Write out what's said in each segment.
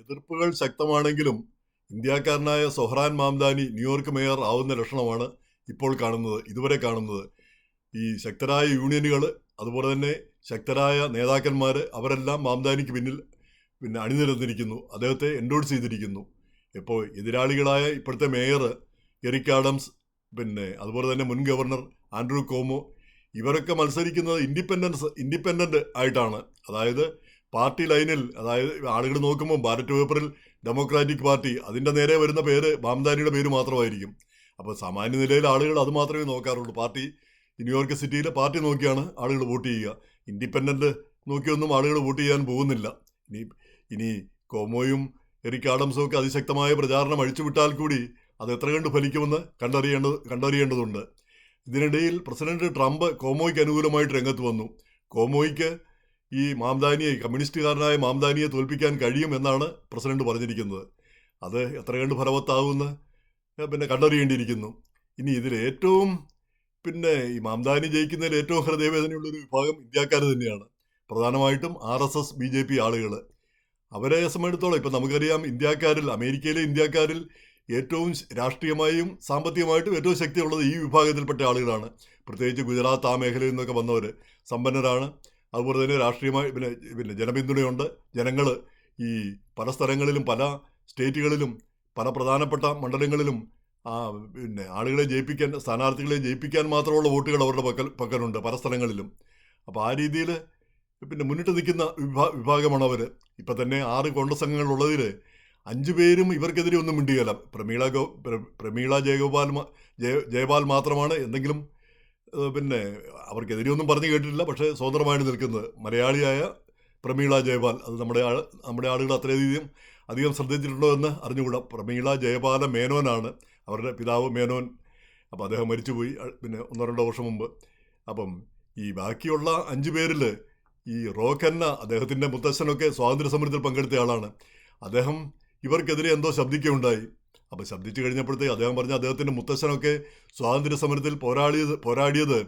എതിർപ്പുകൾ ശക്തമാണെങ്കിലും ഇന്ത്യക്കാരനായ Zohran Mamdani New York mayor ആവുന്ന ലക്ഷണമാണ് ഇപ്പോൾ കാണുന്നത് ഇതുവരെ കാണുന്നത്. ഈ ശക്തരായ യൂണിയനുകൾ അതുപോലെ തന്നെ ശക്തരായ നേതാക്കന്മാർ അവരെല്ലാം മാംദാനിക്ക് പിന്നിൽ പിന്നെ അണിനിരന്നിരിക്കുന്നു. അദ്ദേഹത്തെ എൻഡോഴ്സ് ചെയ്തിരിക്കുന്നു. ഇപ്പോൾ എതിരാളികളായ ഇപ്പോഴത്തെ മേയർ എറിക് ആഡംസ് പിന്നെ അതുപോലെ തന്നെ മുൻ ഗവർണർ ആൻഡ്രൂ കോമോ ഇവരൊക്കെ മത്സരിക്കുന്നത് ഇൻഡിപെൻഡൻസ് ഇൻഡിപെൻഡന്റ് ആയിട്ടാണ്. അതായത് പാർട്ടി ലൈനിൽ അതായത് ആളുകൾ നോക്കുമ്പോൾ ബാലറ്റ് പേപ്പറിൽ ഡെമോക്രാറ്റിക് പാർട്ടി അതിന്റെ നേരെ വരുന്ന പേര് ബാംദാനിയുടെ പേര് മാത്രമായിരിക്കും. അപ്പോൾ സാമാന്യ നിലയിൽ ആളുകൾ അത് മാത്രമേ നോക്കാറുള്ളൂ. പാർട്ടി ന്യൂയോർക്ക് സിറ്റിയിലെ പാർട്ടി നോക്കിയാണ് ആളുകൾ വോട്ട് ചെയ്യുക. ഇൻഡിപെൻഡന്റ് നോക്കിയൊന്നും ആളുകൾ വോട്ട് ചെയ്യാൻ പോകുന്നില്ല. ഇനി ഇനി കോമോയും എറിക് ആഡംസും ഒക്കെ അതിശക്തമായ പ്രചാരണം അഴിച്ചുവിട്ടാൽ കൂടി അത് എത്ര കണ്ട് ഫലിക്കുമെന്ന് കണ്ടറിയേണ്ടത് കണ്ടറിയേണ്ടതുണ്ട്. ഇതിനിടയിൽ പ്രസിഡന്റ് ട്രംപ് കോമോയ്ക്ക് അനുകൂലമായിട്ട് രംഗത്ത് വന്നു. കോമോയ്ക്ക് ഈ മാംദാനിയെ കമ്മ്യൂണിസ്റ്റുകാരനായ മാംദാനിയെ തോൽപ്പിക്കാൻ കഴിയും എന്നാണ് പ്രസിഡന്റ് പറഞ്ഞിരിക്കുന്നത്. അത് എത്ര കണ്ട് ഫലവത്താവുമെന്ന് പിന്നെ കണ്ടറിയേണ്ടിയിരിക്കുന്നു. ഇനി ഇതിൽ ഏറ്റവും പിന്നെ ഈ മാംദാനി ജയിക്കുന്നതിൽ ഏറ്റവും ഹൃദയവേദനയുള്ള ഒരു വിഭാഗം ഇന്ത്യക്കാർ തന്നെയാണ്. പ്രധാനമായിട്ടും R S S B J P ആളുകൾ അവരെ സംബന്ധിച്ചിടത്തോളം ഇപ്പം നമുക്കറിയാം ഇന്ത്യക്കാരിൽ അമേരിക്കയിലെ ഇന്ത്യക്കാരിൽ ഏറ്റവും രാഷ്ട്രീയമായും സാമ്പത്തികമായിട്ടും ഏറ്റവും ശക്തിയുള്ളത് ഈ വിഭാഗത്തിൽപ്പെട്ട ആളുകളാണ്. പ്രത്യേകിച്ച് ഗുജറാത്ത് ആ മേഖലയിൽ നിന്നൊക്കെ വന്നവർ സമ്പന്നരാണ്. അതുപോലെ തന്നെ രാഷ്ട്രീയമായി പിന്നെ പിന്നെ ജനപിന്തുണയുണ്ട്. ജനങ്ങൾ ഈ പല സ്ഥലങ്ങളിലും പല സ്റ്റേറ്റുകളിലും പല പ്രധാനപ്പെട്ട മണ്ഡലങ്ങളിലും ആ പിന്നെ ആളുകളെ ജയിപ്പിക്കാൻ സ്ഥാനാർത്ഥികളെ ജയിപ്പിക്കാൻ മാത്രമുള്ള വോട്ടുകൾ അവരുടെ പക്കൽ പക്കലുണ്ട് പല സ്ഥലങ്ങളിലും. അപ്പോൾ ആ രീതിയിൽ പിന്നെ മുന്നിട്ട് നിൽക്കുന്ന വിഭാ വിഭാഗമാണ് അവർ ഇപ്പം തന്നെ ആറ് കോൺഗ്രസ് അംഗങ്ങളുള്ളതിൽ അഞ്ചു പേരും ഇവർക്കെതിരെ ഒന്നും മിണ്ടിയല്ല. പ്രമീള ഗോ പ്ര- പ്രമീള ജയഗോപാൽ ജയ ജയപാൽ മാത്രമാണ്. എന്തെങ്കിലും പിന്നെ അവർക്കെതിരെ ഒന്നും പറഞ്ഞു കേട്ടിട്ടില്ല. പക്ഷേ സ്വതന്ത്രമായിട്ട് നിൽക്കുന്നത് മലയാളിയായ പ്രമീള ജയപാൽ. അത് നമ്മുടെ ആൾ നമ്മുടെ ആളുകൾ അത്രയധികം അധികം ശ്രദ്ധിച്ചിട്ടുണ്ടോ എന്ന് അറിഞ്ഞുകൂടാ. പ്രമീള ജയപാല മേനോനാണ് അവരുടെ പിതാവ് മേനോൻ. അപ്പോൾ അദ്ദേഹം മരിച്ചുപോയി പിന്നെ ഒന്നോ രണ്ടോ വർഷം മുമ്പ്. അപ്പം ഈ ബാക്കിയുള്ള അഞ്ച് പേരിൽ ഈ റോക്കന്ന അദ്ദേഹത്തിന്റെ മുത്തശ്ശനൊക്കെ സ്വാതന്ത്ര്യ സമരത്തിൽ പങ്കെടുത്ത ആളാണ്. അദ്ദേഹം ഇവർക്കെതിരെ എന്തോ ശബ്ദിക്കുകയുണ്ടായി. അപ്പോൾ ശബ്ദിച്ചു കഴിഞ്ഞപ്പോഴത്തേക്ക് അദ്ദേഹം പറഞ്ഞ അദ്ദേഹത്തിന്റെ മുത്തശ്ശനൊക്കെ സ്വാതന്ത്ര്യ സമരത്തിൽ പോരാടിയത് പോരാടിയത്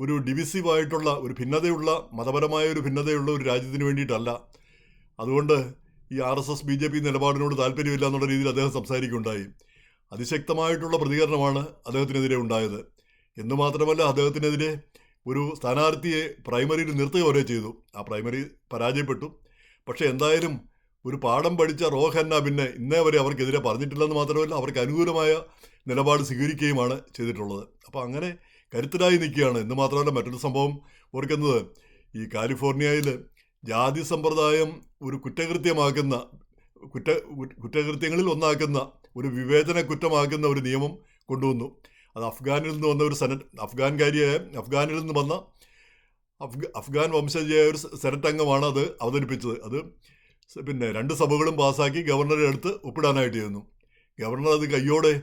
ഒരു ഡിവിസീവായിട്ടുള്ള ഒരു ഭിന്നതയുള്ള മതപരമായ ഒരു ഭിന്നതയുള്ള ഒരു രാജ്യത്തിന് വേണ്ടിയിട്ടല്ല. അതുകൊണ്ട് ഈ R S S B J P നിലപാടിനോട് താല്പര്യമില്ല എന്നുള്ള രീതിയിൽ അദ്ദേഹം സംസാരിക്കുകയുണ്ടായി. അതിശക്തമായിട്ടുള്ള പ്രതികരണമാണ് അദ്ദേഹത്തിനെതിരെ ഉണ്ടായത്. എന്ന് മാത്രമല്ല അദ്ദേഹത്തിനെതിരെ ഒരു സ്ഥാനാർത്ഥിയെ പ്രൈമറിയിൽ നിർത്തുക വരെ ചെയ്തു. ആ പ്രൈമറി പരാജയപ്പെട്ടു. പക്ഷേ എന്തായാലും ഒരു പാഠം പഠിച്ച റോഹന്ന പിന്നെ ഇന്നേ വരെ അവർക്കെതിരെ പറഞ്ഞിട്ടില്ലെന്ന് മാത്രമല്ല അവർക്ക് അനുകൂലമായ നിലപാട് സ്വീകരിക്കുകയുമാണ് ചെയ്തിട്ടുള്ളത്. അപ്പോൾ അങ്ങനെ കരുത്തരായി നിൽക്കുകയാണ്. എന്ന് മാത്രമല്ല മറ്റൊരു സംഭവം ഓർക്കുന്നത്. ഈ കാലിഫോർണിയയിൽ ജാതി സമ്പ്രദായം ഒരു കുറ്റകൃത്യമാക്കുന്ന കുറ്റ കുറ്റ- കുറ്റകൃത്യങ്ങളിൽ ഒന്നാക്കുന്ന ഒരു വിവേചന കുറ്റമാക്കുന്ന ഒരു നിയമം കൊണ്ടുവന്നു. അത് അഫ്ഗാനിൽ നിന്ന് വന്ന ഒരു സെനറ്റ് അഫ്ഗാൻകാരിയായ അഫ്ഗാനിൽ നിന്ന് വന്ന അഫ്ഗാൻ വംശജയായ ഒരു സെനറ്റ് അംഗമാണ് അത് അവതരിപ്പിച്ചത്. അത് പിന്നെ രണ്ട് സഭകളും പാസ്സാക്കി ഗവർണറെ അടുത്ത് ഒപ്പിടാനായിട്ട് ചെയ്യുന്നു ഗവർണർ അത് കയ്യോടെ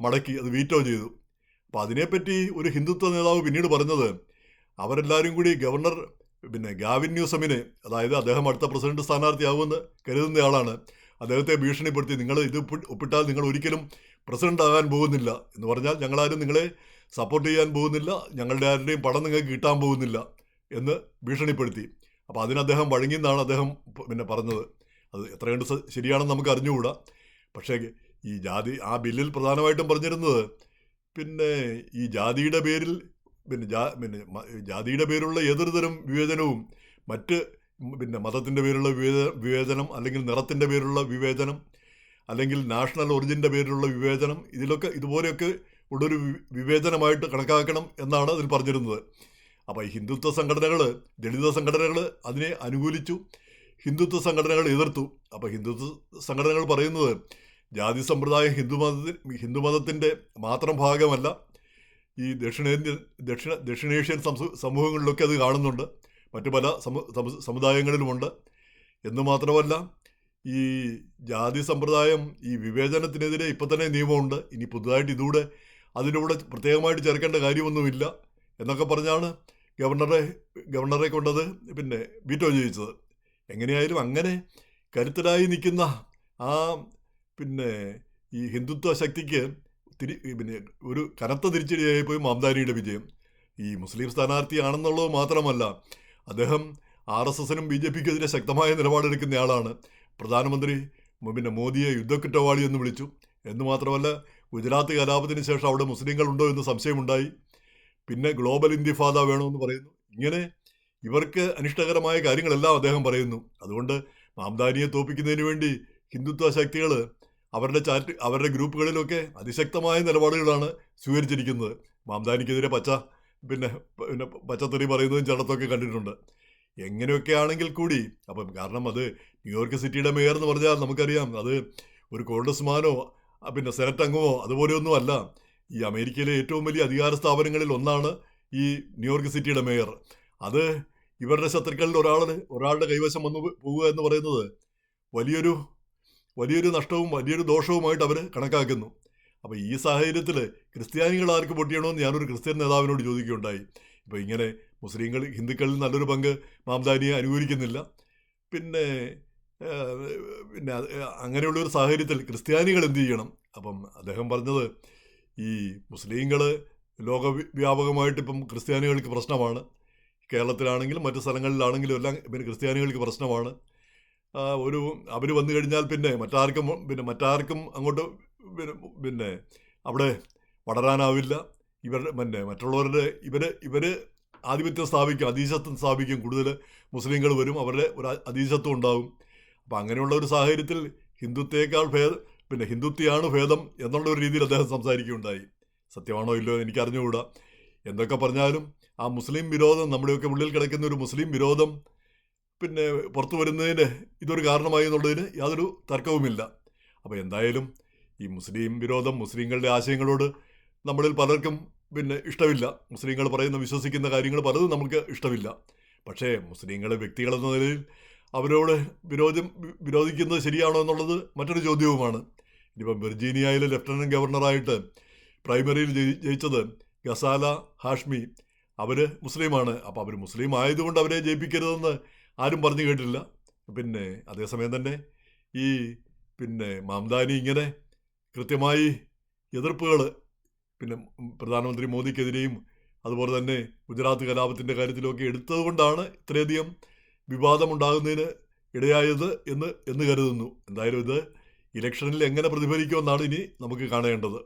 മടക്കി അത് വീറ്റോ ചെയ്തു. അപ്പോൾ അതിനെപ്പറ്റി ഒരു ഹിന്ദുത്വ നേതാവ് പിന്നീട് പറഞ്ഞത് അവരെല്ലാവരും കൂടി ഗവർണർ പിന്നെ ഗാവിൻ ന്യൂസമിനെ അതായത് അദ്ദേഹം അടുത്ത പ്രസിഡന്റ് സ്ഥാനാർത്ഥിയാവുമെന്ന് കരുതുന്നയാളാണ് അദ്ദേഹത്തെ ഭീഷണിപ്പെടുത്തി നിങ്ങൾ ഇത് ഒപ്പി- ഒപ്പിട്ടാൽ നിങ്ങൾ ഒരിക്കലും പ്രസിഡന്റ് ആകാൻ പോകുന്നില്ല എന്ന് പറഞ്ഞാൽ ഞങ്ങളാരും നിങ്ങളെ സപ്പോർട്ട് ചെയ്യാൻ പോകുന്നില്ല. ഞങ്ങളുടെ ആരുടെയും പണം നിങ്ങൾക്ക് കിട്ടാൻ പോകുന്നില്ല എന്ന് ഭീഷണിപ്പെടുത്തി. അപ്പോൾ അതിന് അദ്ദേഹം വഴങ്ങിയെന്നാണ് അദ്ദേഹം പിന്നെ പറഞ്ഞത്. അത് എത്ര കണ്ട് ശരിയാണെന്ന് നമുക്ക് അറിഞ്ഞുകൂടാ. പക്ഷേ ഈ ജാതി ആ ബില്ലിൽ പ്രധാനമായിട്ടും പറഞ്ഞിരുന്നത് പിന്നെ ഈ ജാതിയുടെ പേരിൽ പിന്നെ ജാ പിന്നെ ജാതിയുടെ പേരുള്ള ഏതൊരു തരം വിവേചനവും മറ്റ് പിന്നെ മതത്തിന്റെ പേരുള്ള വിവേച വിവേചനം അല്ലെങ്കിൽ നിറത്തിന്റെ പേരുള്ള വിവേചനം അല്ലെങ്കിൽ നാഷണൽ ഒറിജിന്റെ പേരിലുള്ള വിവേചനം ഇതിലൊക്കെ ഇതുപോലെയൊക്കെ ഉള്ളൊരു വിവേചനമായിട്ട് കണക്കാക്കണം എന്നാണ് അതിൽ പറഞ്ഞിരുന്നത്. അപ്പോൾ ഈ ഹിന്ദുത്വ സംഘടനകൾ ദളിത സംഘടനകൾ അതിനെ അനുകൂലിച്ചു ഹിന്ദുത്വ സംഘടനകൾ എതിർത്തു. അപ്പോൾ ഹിന്ദുത്വ സംഘടനകൾ പറയുന്നത് ജാതി സമ്പ്രദായം ഹിന്ദുമതത്തിന് ഹിന്ദുമതത്തിന്റെ മാത്രം ഭാഗമല്ല. ഈ ദക്ഷിണേന്ത്യൻ ദക്ഷിണ ദക്ഷിണേഷ്യൻ സമൂഹങ്ങളിലൊക്കെ അത് കാണുന്നുണ്ട്. മറ്റു പല സമു സമു- സമുദായങ്ങളിലുമുണ്ട്. എന്ന് മാത്രമല്ല ഈ ജാതി സമ്പ്രദായം ഈ വിവേചനത്തിനെതിരെ ഇപ്പം തന്നെ നിയമമുണ്ട്. ഇനി പുതുതായിട്ട് ഇതുകൂടെ അതിലൂടെ പ്രത്യേകമായിട്ട് ചേർക്കേണ്ട കാര്യമൊന്നുമില്ല എന്നൊക്കെ പറഞ്ഞാണ് ഗവർണറെ ഗവർണറെ കൊണ്ടത് പിന്നെ വീറ്റോ ചെയ്യിച്ചത് എങ്ങനെയായാലും അങ്ങനെ കരുത്തരായി നിൽക്കുന്ന ആ പിന്നെ ഈ ഹിന്ദുത്വ ശക്തിക്ക് തിരി പിന്നെ ഒരു കനത്ത തിരിച്ചടിയായി പോയി മാംദാനിയുടെ വിജയം. ഈ മുസ്ലിം സ്ഥാനാർത്ഥിയാണെന്നുള്ളത് മാത്രമല്ല അദ്ദേഹം ആർ എസ് എസിനും ബി ജെ പിക്കെതിരെ ശക്തമായ നിലപാടെടുക്കുന്ന ആളാണ്. പ്രധാനമന്ത്രി പിന്നെ മോദിയെ യുദ്ധക്കുറ്റവാളി എന്ന് വിളിച്ചു. എന്ന് മാത്രമല്ല ഗുജറാത്ത് കലാപത്തിന് ശേഷം അവിടെ മുസ്ലിങ്ങളുണ്ടോ എന്ന് സംശയമുണ്ടായി. പിന്നെ ഗ്ലോബൽ ഇന്തിഫാദ വേണമെന്ന് പറയുന്നു. ഇങ്ങനെ ഇവർക്ക് അനിഷ്ടകരമായ കാര്യങ്ങളെല്ലാം അദ്ദേഹം പറയുന്നു. അതുകൊണ്ട് മാംദാനിയെ തോപ്പിക്കുന്നതിന് വേണ്ടി ഹിന്ദുത്വ ശക്തികൾ അവരുടെ ചാറ്റ് അവരുടെ ഗ്രൂപ്പുകളിലൊക്കെ അതിശക്തമായ നിലപാടുകളാണ് സ്വീകരിച്ചിരിക്കുന്നത്. മാംദാനിക്കെതിരെ പച്ച പിന്നെ പിന്നെ പച്ചത്തെറി പറയുന്നതും ചടത്തൊക്കെ കണ്ടിട്ടുണ്ട്. എങ്ങനെയൊക്കെ ആണെങ്കിൽ കൂടി അപ്പം കാരണം അത് ന്യൂയോർക്ക് സിറ്റിയുടെ മേയർ എന്ന് പറഞ്ഞാൽ നമുക്കറിയാം. അത് ഒരു കോൺഗ്രസ്മാനോ പിന്നെ സെനറ്റ് അംഗമോ അതുപോലെയൊന്നും അല്ല. ഈ അമേരിക്കയിലെ ഏറ്റവും വലിയ അധികാര സ്ഥാപനങ്ങളിൽ ഒന്നാണ് ഈ ന്യൂയോർക്ക് സിറ്റിയുടെ മേയർ. അത് ഇവരുടെ ശത്രുക്കളിൽ ഒരാളിന് ഒരാളുടെ കൈവശം വന്നു പോവുക എന്ന് പറയുന്നത് വലിയൊരു വലിയൊരു നഷ്ടവും വലിയൊരു ദോഷവുമായിട്ട് അവർ കണക്കാക്കുന്നു. അപ്പോൾ ഈ സാഹചര്യത്തിൽ ക്രിസ്ത്യാനികൾ ആർക്ക് പൊട്ടിയണമെന്ന് ഞാനൊരു ക്രിസ്ത്യൻ നേതാവിനോട് ചോദിക്കുകയുണ്ടായി. ഇപ്പോൾ ഇങ്ങനെ മുസ്ലിങ്ങൾ ഹിന്ദുക്കളിൽ നല്ലൊരു പങ്ക് മാംദാനിയെ അനുകൂലിക്കുന്നില്ല. പിന്നെ പിന്നെ അങ്ങനെയുള്ള ഒരു സാഹചര്യത്തിൽ ക്രിസ്ത്യാനികൾ എന്ത് ചെയ്യണം? അപ്പം അദ്ദേഹം പറഞ്ഞത് ഈ മുസ്ലിങ്ങൾ ലോകവ്യാപകമായിട്ട് ഇപ്പം ക്രിസ്ത്യാനികൾക്ക് പ്രശ്നമാണ്. കേരളത്തിലാണെങ്കിലും മറ്റു സ്ഥലങ്ങളിലാണെങ്കിലും എല്ലാം പിന്നെ ക്രിസ്ത്യാനികൾക്ക് പ്രശ്നമാണ്. ഒരു അവർ വന്നു കഴിഞ്ഞാൽ പിന്നെ മറ്റാർക്കും പിന്നെ മറ്റാർക്കും അങ്ങോട്ട് പിന്നെ അവിടെ വളരാനാവില്ല. ഇവരുടെ പിന്നെ മറ്റുള്ളവരുടെ ഇവർ ഇവർ ആധിപത്യം സ്ഥാപിക്കും അധീശത്വം സ്ഥാപിക്കും. കൂടുതൽ മുസ്ലിങ്ങൾ വരും അവരുടെ ഒരു അധീശത്വം ഉണ്ടാവും. അപ്പം അങ്ങനെയുള്ള ഒരു സാഹചര്യത്തിൽ ഹിന്ദുത്വേക്കാൾ ഭേദ പിന്നെ ഹിന്ദുത്വയാണ് ഭേദം എന്നുള്ള ഒരു രീതിയിൽ അദ്ദേഹം സംസാരിക്കുകയുണ്ടായി. സത്യമാണോ ഇല്ലയോ എനിക്ക് അറിഞ്ഞുകൂടാ എന്തൊക്കെ പറഞ്ഞാലും ആ മുസ്ലിം വിരോധം നമ്മുടെയൊക്കെ ഉള്ളിൽ കിടക്കുന്ന ഒരു മുസ്ലിം വിരോധം പിന്നെ പുറത്തു വരുന്നതിന് ഇതൊരു കാരണമായി എന്നുള്ളതിന് യാതൊരു തർക്കവുമില്ല. അപ്പോൾ എന്തായാലും ഈ മുസ്ലിം വിരോധം മുസ്ലിങ്ങളുടെ ആശയങ്ങളോട് നമ്മളിൽ പലർക്കും പിന്നെ ഇഷ്ടമില്ല. മുസ്ലിങ്ങൾ പറയുന്ന വിശ്വസിക്കുന്ന കാര്യങ്ങൾ പലതും നമുക്ക് ഇഷ്ടമില്ല. പക്ഷേ മുസ്ലിങ്ങളെ വ്യക്തികളെന്ന നിലയിൽ അവരോട് വിരോധം വിരോധിക്കുന്നത് ശരിയാണോ എന്നുള്ളത് മറ്റൊരു ചോദ്യവുമാണ്. ഇനിയിപ്പം വെർജീനിയയിലെ ലെഫ്റ്റനന്റ് ഗവർണറായിട്ട് പ്രൈമറിയിൽ ജയി- ജയിച്ചത് ഗസാല ഹാഷ്മി. അവർ മുസ്ലിമാണ്. അപ്പോൾ അവർ മുസ്ലിം ആയതുകൊണ്ട് അവരെ ജയിപ്പിക്കരുതെന്ന് ആരും പറഞ്ഞു കേട്ടില്ല. പിന്നെ അതേസമയം തന്നെ ഈ പിന്നെ മാംദാനി ഇങ്ങനെ കൃത്യമായി എതിർപ്പുകൾ പിന്നെ പ്രധാനമന്ത്രി മോദിക്കെതിരെയും അതുപോലെ തന്നെ ഗുജറാത്ത് കലാപത്തിന്റെ കാര്യത്തിലൊക്കെ എടുത്തതുകൊണ്ടാണ് ഇത്രയധികം വിവാദമുണ്ടാകുന്നതിന് ഇടയായത് എന്ന് എന്ന് കരുതുന്നു. എന്തായാലും ഇത് ഇലക്ഷനിൽ എങ്ങനെ പ്രതിഫലിക്കുമെന്നാണ് ഇനി നമുക്ക് കാണേണ്ടത്.